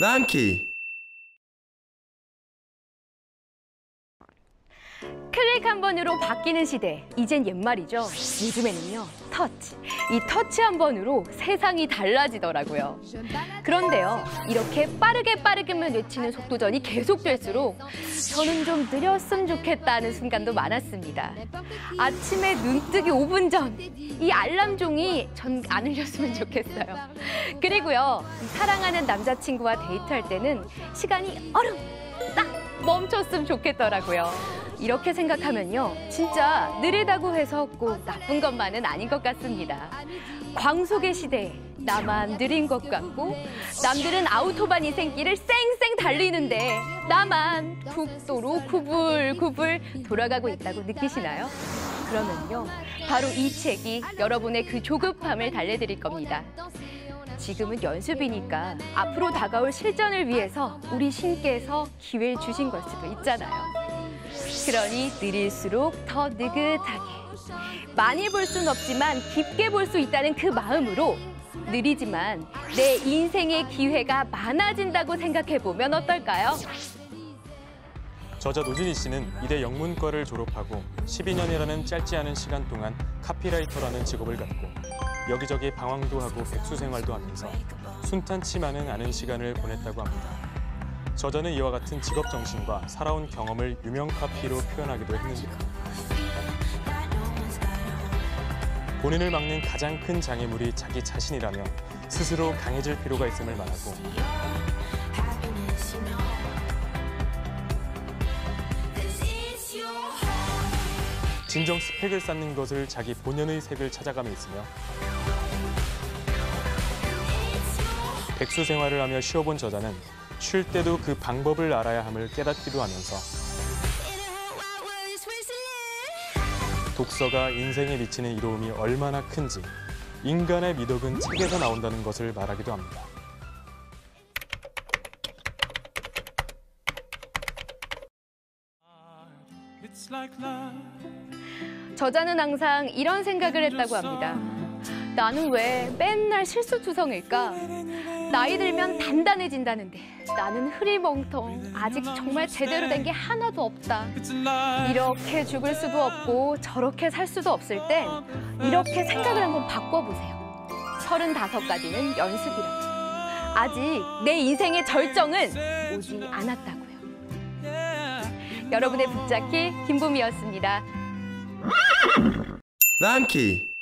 Vem ki? 클릭 한 번으로 바뀌는 시대. 이젠 옛말이죠. 요즘에는요. 터치. 이 터치 한 번으로 세상이 달라지더라고요. 그런데요. 이렇게 빠르게 빠르게만 외치는 속도전이 계속될수록 저는 좀 느렸으면 좋겠다는 순간도 많았습니다. 아침에 눈뜨기 5분 전. 이 알람 종이 전 안 울렸으면 좋겠어요. 그리고요. 이 사랑하는 남자친구와 데이트할 때는 시간이 얼음 딱 멈췄으면 좋겠더라고요. 이렇게 생각하면요. 진짜 느리다고 해서 꼭 나쁜 것만은 아닌 것 같습니다. 광속의 시대에 나만 느린 것 같고 남들은 아우토반 인생길을 쌩쌩 달리는데 나만 국도로 구불구불 돌아가고 있다고 느끼시나요? 그러면요. 바로 이 책이 여러분의 그 조급함을 달래드릴 겁니다. 지금은 연습이니까 앞으로 다가올 실전을 위해서 우리 신께서 기회를 주신 걸 수도 있잖아요. 그러니 느릴수록 더 느긋하게 많이 볼 수는 없지만 깊게 볼 수 있다는 그 마음으로 느리지만 내 인생의 기회가 많아진다고 생각해 보면 어떨까요? 저자 노진희 씨는 이대 영문과를 졸업하고 12년이라는 짧지 않은 시간 동안 카피라이터라는 직업을 갖고 여기저기 방황도 하고 백수 생활도 하면서 순탄치만은 않은 시간을 보냈다고 합니다. 저자는 이와 같은 직업 정신과 살아온 경험을 유명 카피로 표현하기도 했는데요. 본인을 막는 가장 큰 장애물이 자기 자신이라며 스스로 강해질 필요가 있음을 말하고 진정 스펙을 쌓는 것을 자기 본연의 색을 찾아가며 있으며 백수 생활을 하며 쉬어본 저자는 쉴 때도 그 방법을 알아야 함을 깨닫기도 하면서 독서가 인생에 미치는 이로움이 얼마나 큰지 인간의 미덕은 책에서 나온다는 것을 말하기도 합니다. 저자는 항상 이런 생각을 했다고 합니다. 나는 왜 맨날 실수투성일까? 나이 들면 단단해진다는데 나는 흐리멍텅 아직 정말 제대로 된 게 하나도 없다. 이렇게 죽을 수도 없고 저렇게 살 수도 없을 땐 이렇게 생각을 한번 바꿔보세요. 서른다섯 까지는 연습이라고. 아직 내 인생의 절정은 오지 않았다고요. 여러분의 붙잡기 김보미였습니다. Monkey.